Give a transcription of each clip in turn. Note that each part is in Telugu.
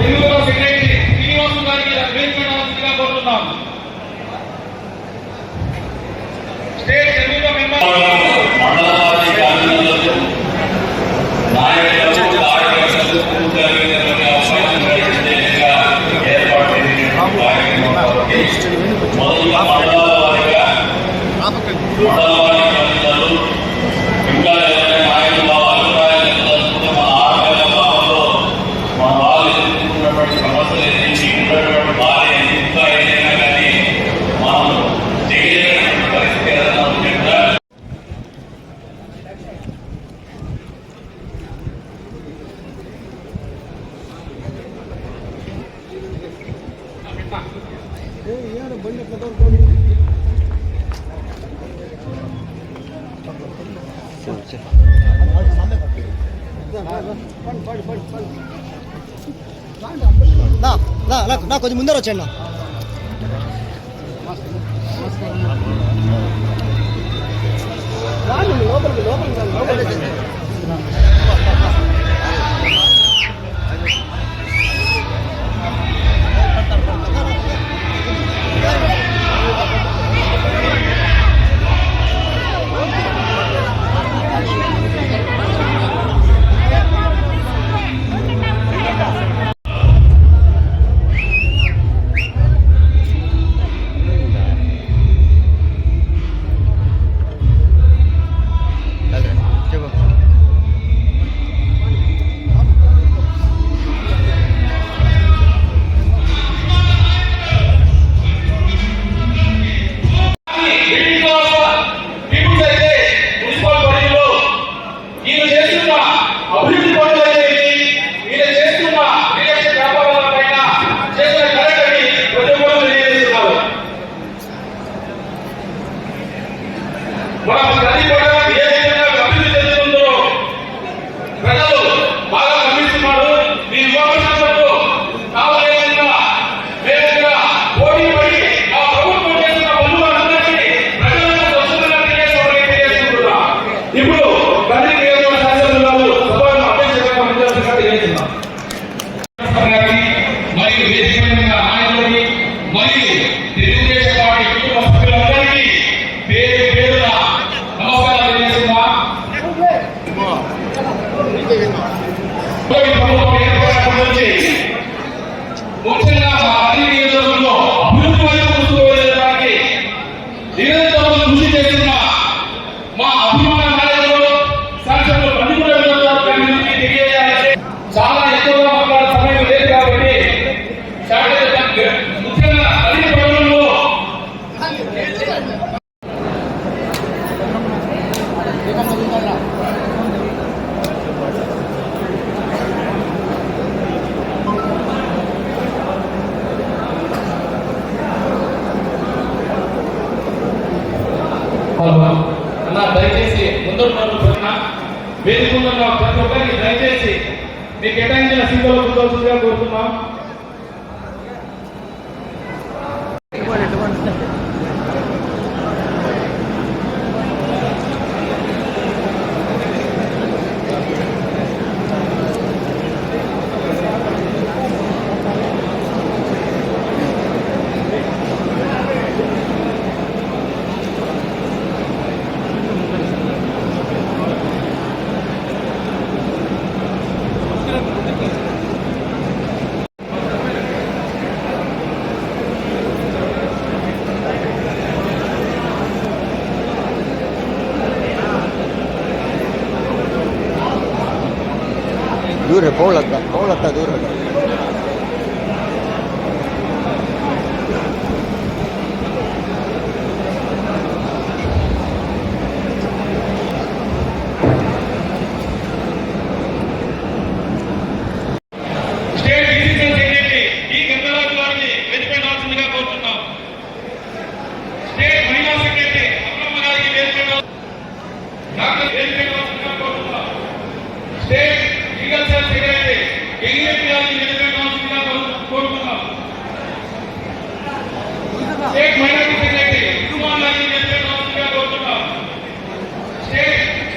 Hallelujah. నా ముందర వచ్చాను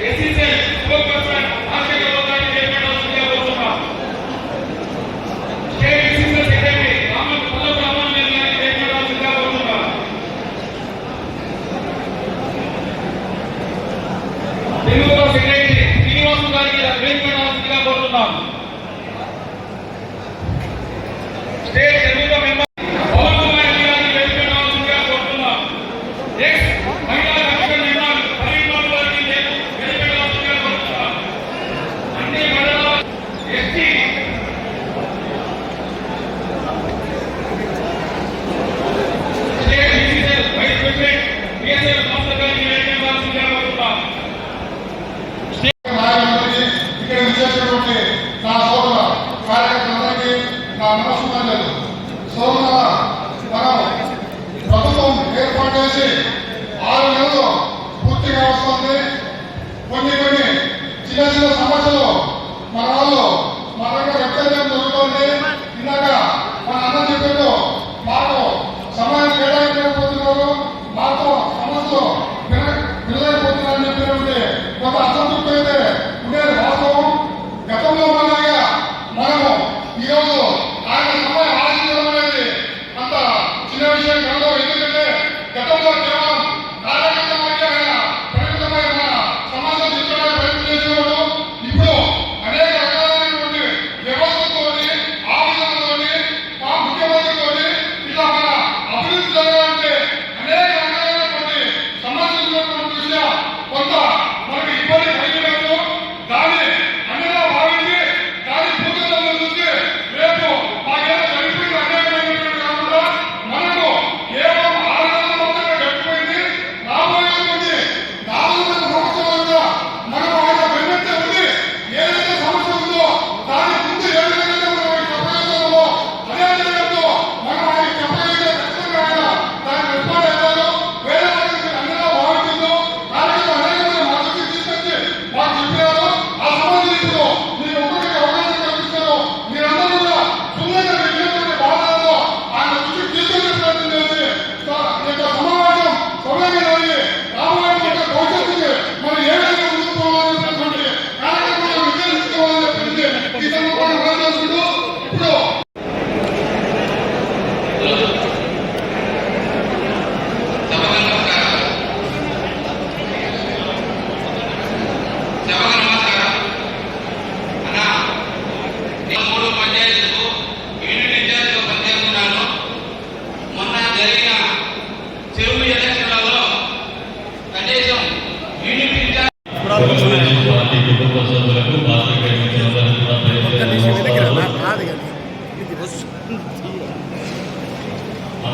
¿Qué dice?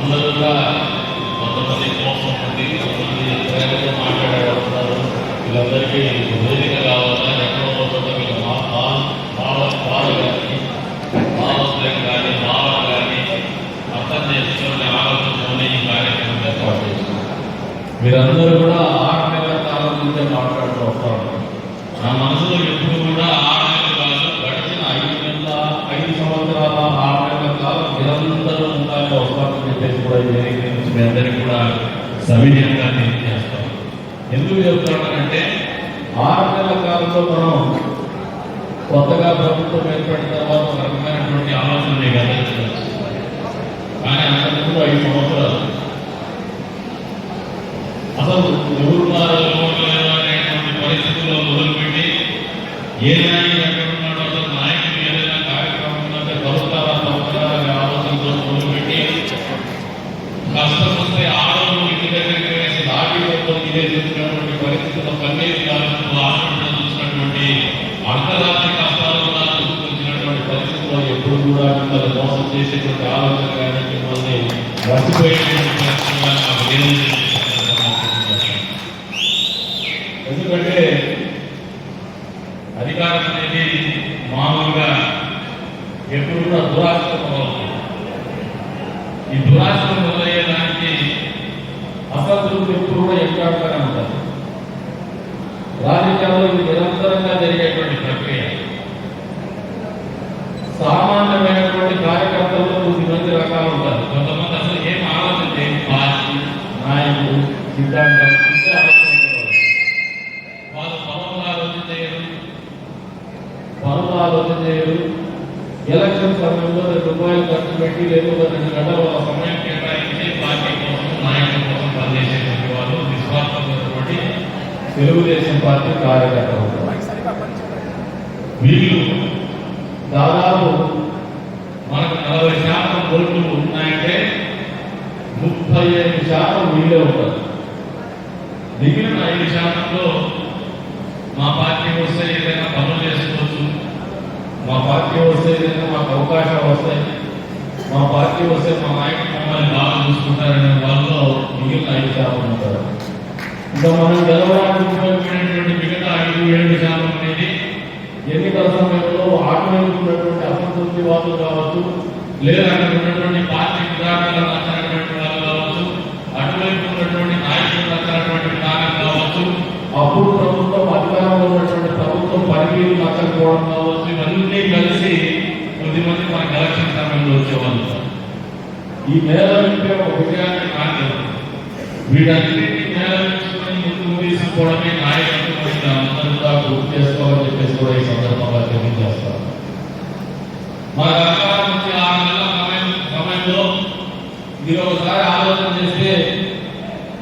Lebar. అందరికీ కూడా సవినయంగా తెలియజేస్తాం. ఎందుకు చెప్తున్నానంటే ఆరు నెలల కాలంలో మనం కొత్తగా ప్రభుత్వం ఏర్పడిన తర్వాత ఒక రకమైనటువంటి ఆలోచన కదా కానీ అంతకుముందు ఐదు సంవత్సరాలు. అసలు ఎవరు మారాలో పరిస్థితుల్లో మొదలుపెట్టి ఏ నాయకుడు చేసేటువంటి ఆలోచన కానీ మిమ్మల్ని మర్చిపోయేటువంటి నాకు ఆలోచన చేయరు ఎలక్షన్ సమయంలో రూపాయలు ఖర్చు పెట్టి లేకపోతే రెండు సమయం కేటాయించి పార్టీ కోసం నాయకుల కోసం పనిచేసేటువంటి వాళ్ళు నిస్వార్థమైనటువంటి తెలుగుదేశం పార్టీ కార్యకర్తలు దాదాపు వస్తే ఏదైనా పనులు చేసుకోవచ్చు. మా పార్టీ వస్తే ఏదైనా మాకు అవకాశాలు వస్తాయి. మా పార్టీ వస్తే మా నాయకులు మమ్మల్ని బాగా చూసుకుంటారనే వాళ్ళలో మిగిలిన ఐదు శాతం ఉంటారు. ఇంకా మనం గెలవడానికి ఉపయోగపడినటువంటి మిగతా ఐదు ఏడు శాతం అనేది ఎన్నికల సమయంలో ఆటవైపు అసంతృప్తి వాళ్ళు కావచ్చు లేదా అక్కడ ఉన్నటువంటి పార్టీ విధానాలను నచ్చినటువంటి వాళ్ళు కావచ్చు అటువైపు ఉన్నటువంటి నాయకులు నచ్చినటువంటి విధానం కావచ్చు అప్పుడు అధికారంలో ఉన్నటువంటి ప్రభుత్వం పనితీరు నచ్చకపోవడం కావచ్చు ఇవన్నీ కలిసి కొద్ది మంది మనకి ఎలక్షన్ సమయంలో వచ్చేవాళ్ళు సార్. ఈ మేళవింపే ఒక విజయాన్ని కాదు వీటన్నిటిని మేళవించుకొని ముందుకు తీసుకుపోవడమే నాయకత్వం అందరూ కూడా గుర్తు చేసుకోవాలని చెప్పేసి కూడా ఈ సందర్భంగా తెలియజేస్తారు మా అధికారం నుంచి ఆరు నెలల సమయం సమయంలో మీరు ఒకసారి ఆలోచన చేస్తే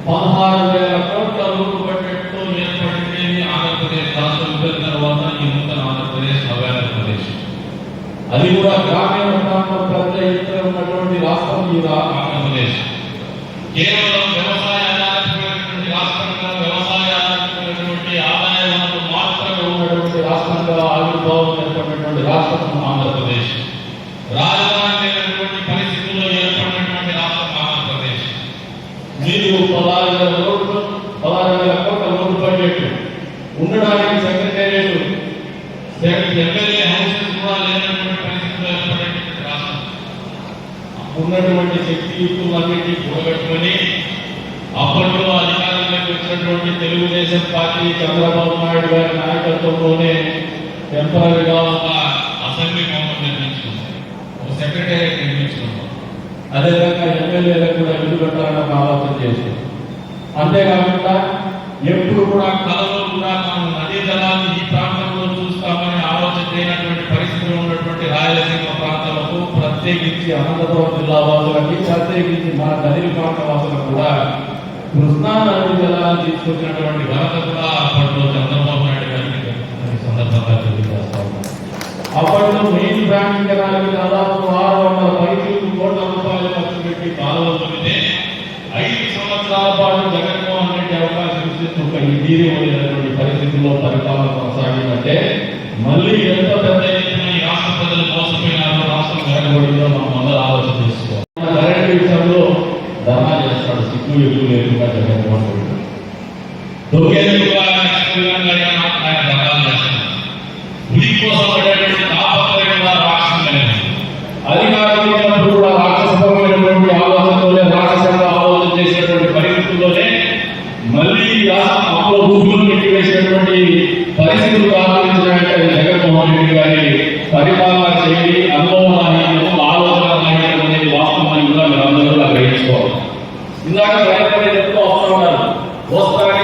పదహారు వేల కోట్ల రూపాయలు అది కూడా గ్రామీణ ప్రాంతం పెద్ద ఎత్తున ఉన్నటువంటి రాష్ట్రం ఈ ఆంధ్రప్రదేశ్ కేవలం వ్యవసాయ ఆధారితమైనటువంటి రాష్ట్రంగా వ్యవసాయ ఆధారితమైనటువంటి ఆదాయ వనరులు మాత్రమే ఉన్నటువంటి రాష్ట్రంగా ఆవిర్భావం ఏర్పడినటువంటి రాష్ట్రం ఆంధ్రప్రదేశ్ రాజధాని లేనటువంటి పరిస్థితుల్లో ఏర్పడినటువంటి రాష్ట్రం ఆంధ్రప్రదేశ్ మీరు పదహారు వేల కోట్లు పదహారు వేల కోట్ల రోడ్డు బడ్జెట్ ఉండడానికి సెక్రటేరియట్ ఎమ్మెల్యే హౌసెస్ కూడా లేనటువంటి పరిస్థితుల్లో ఏర్పడినటువంటి రాష్ట్రం ఉన్నటువంటి శక్తియుక్తులన్నింటినీ కూడగట్టుకొని అప్పట్లో అధికారంలోకి వచ్చినటువంటి తెలుగుదేశం పార్టీ చంద్రబాబు నాయుడు గారి నాయకత్వంలోనే టెంపరీగా ఒక అసెంబ్లీ భవనం నిర్మించుకున్నాం. ఒక సెక్రటేరియట్ నిర్మించుకున్నాం. అదేవిధంగా ఎమ్మెల్యేలకు కూడా ఇల్లు పెట్టాలని ఆలోచన చేశాం. అంతేకాకుండా ఎప్పుడు కూడా కళలో కూడా మనం నదీ జలాన్ని ఈ ప్రాంతంలో చూస్తామని ఆలోచన చేయనటువంటి పరిస్థితిలో ఉన్నటువంటి రాయలసీమ ప్రాంతాలకు ప్రత్యేకించి అనంతపురం జిల్లా వాసులకి ప్రత్యేకించి మన నదీ ప్రాంత వాసులకు కూడా కృష్ణా నది జలాన్ని తీసుకొచ్చినటువంటి ఘనత కూడా అప్పట్లో చంద్రబాబు నాయుడు గారికి సందర్భంగా తెలియజేస్తా అప్పట్లో మెయిన్ బ్యాంక్ జనాలకి దాదాపు ఆరు వందల పైసలు కోట్ల రూపాయలు ఖర్చు పెట్టి కాలువలు తవ్వితే ఐదు సంవత్సరాల పాటు జగన్మోహన్ రెడ్డి అవకాశం ఇస్తే ఒక ఇంటీరియర్ పరిస్థితుల్లో పరిపాలన కొనసాగిందంటే మళ్ళీ ఎంత పెద్ద పరిపాలన శైలి అనుభవం నాయకత్వం ఆలోచన నాయకత్వం అనేది వాస్తవాన్ని కూడా మీరు అందరూ కూడా గ్రహించుకోవాలి. ఇందాక భయపడి చెప్తూ వస్తూ ఉన్నారు. వస్తానే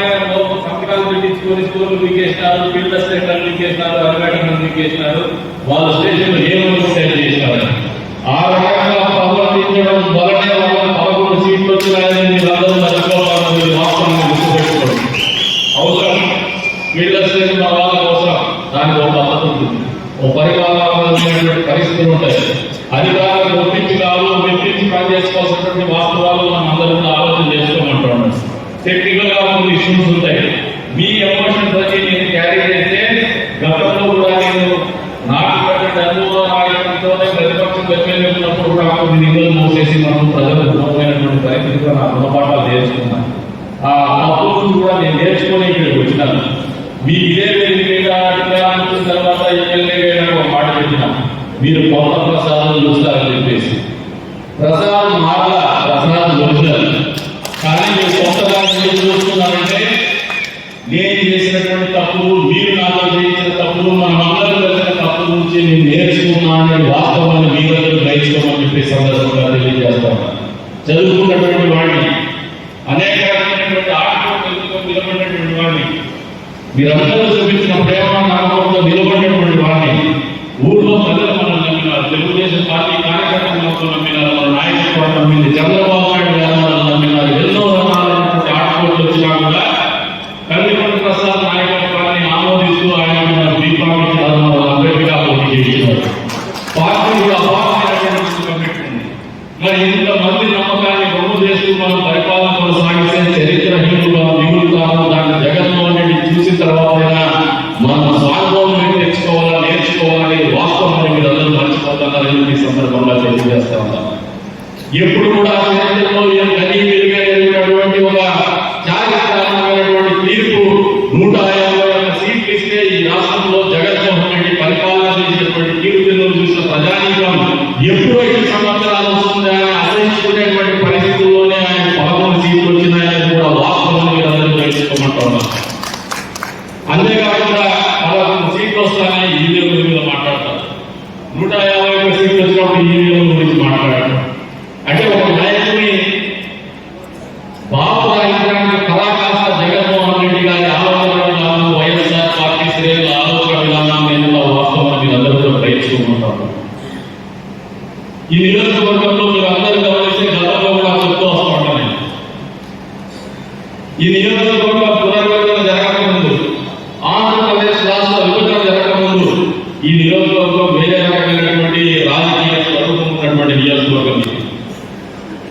సంతకాలు పెట్టించుకొని స్కూల్ పీకేసినారు పిల్లల స్టేషన్ పీకేసినారు అరగటం పీకేసినారు వాళ్ళ స్టేషన్ ఏమనుకుంటే చేసినారు ఆ రకంగా ప్రవర్తించడం మొదలు వాళ్ళ పదకొండు సీట్లు వచ్చినాయని మీరు అందరూ మర్చిపోతారు మీరు వాస్తవాన్ని గుర్తుపెట్టుకోండి అవసరం పిల్లల స్టేషన్ మా వాళ్ళకి అవసరం దానికి ఒక పద్ధతి ఉంటుంది ఓ పరిపాలనటువంటి పరిస్థితులు ఉంటాయి అధికారులు ఒప్పించి కాదు మెప్పించి పని చేసుకోవాల్సినటువంటి వాస్తవాలు మనం అందరూ కూడా ఆలోచన చేసుకోమంటున్నాం టెక్నికల్గా కొన్ని ఇష్యూస్ ఉంటాయి. మీ ఎమోషన్ వచ్చి నేను క్యారీ చేస్తే గతంలో కూడా నేను నాకు అనుభవంతోనే ప్రతిపక్షం ఎమ్మెల్యే ఉన్నప్పుడు కూడా కొన్ని నిధులు మోసేసి మనం ప్రజలకు దూరమైనటువంటి పరిస్థితిలో నా గుణపాఠాలు నేర్చుకున్నాను. ఆ తప్పు కూడా నేను నేర్చుకుని ఇక్కడికి వచ్చినాను. మీ ఇదే వేదిక తర్వాత ఎమ్మెల్యే గారు ఒక మాట పెట్టిన మీరు కొత్త ప్రసాదం చూస్తారని చెప్పేసి. ప్రసాదం మాటల ప్రసాదం ఒరిజినల్. కానీ మీరు కొత్తగా ఎందుకు చూస్తున్నారంటే నేను చేసినటువంటి తప్పులు మీరు నాతో చేసిన తప్పులు మనం అందరం చేసిన తప్పుల నుంచి నేను నేర్చుకున్నా అనే వాస్తవాన్ని మీరందరూ గ్రహించుకోమని చెప్పి సందర్భంగా తెలియజేస్తాను. చదువుకున్నటువంటి వాడిని వాళ్ళు పరిపాలన కొనసాగిస్తే చర్య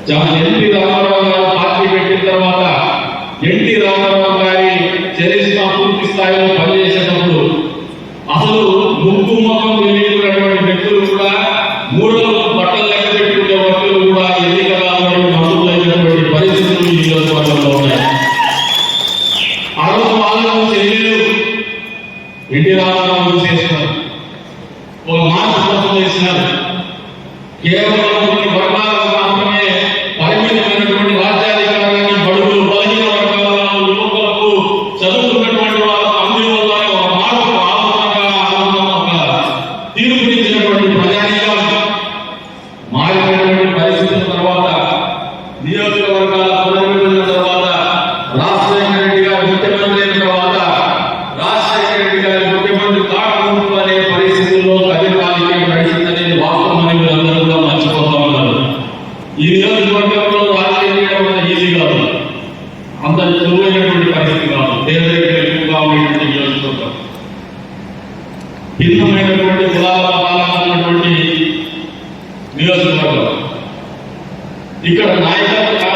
ఎన్టీ రామారావు గారు పార్టీ పెట్టిన తర్వాత ఎన్టీ రామారావు గారి చరిష్మా పూర్తి స్థాయిలో ఇక్కడ నాయకత్వ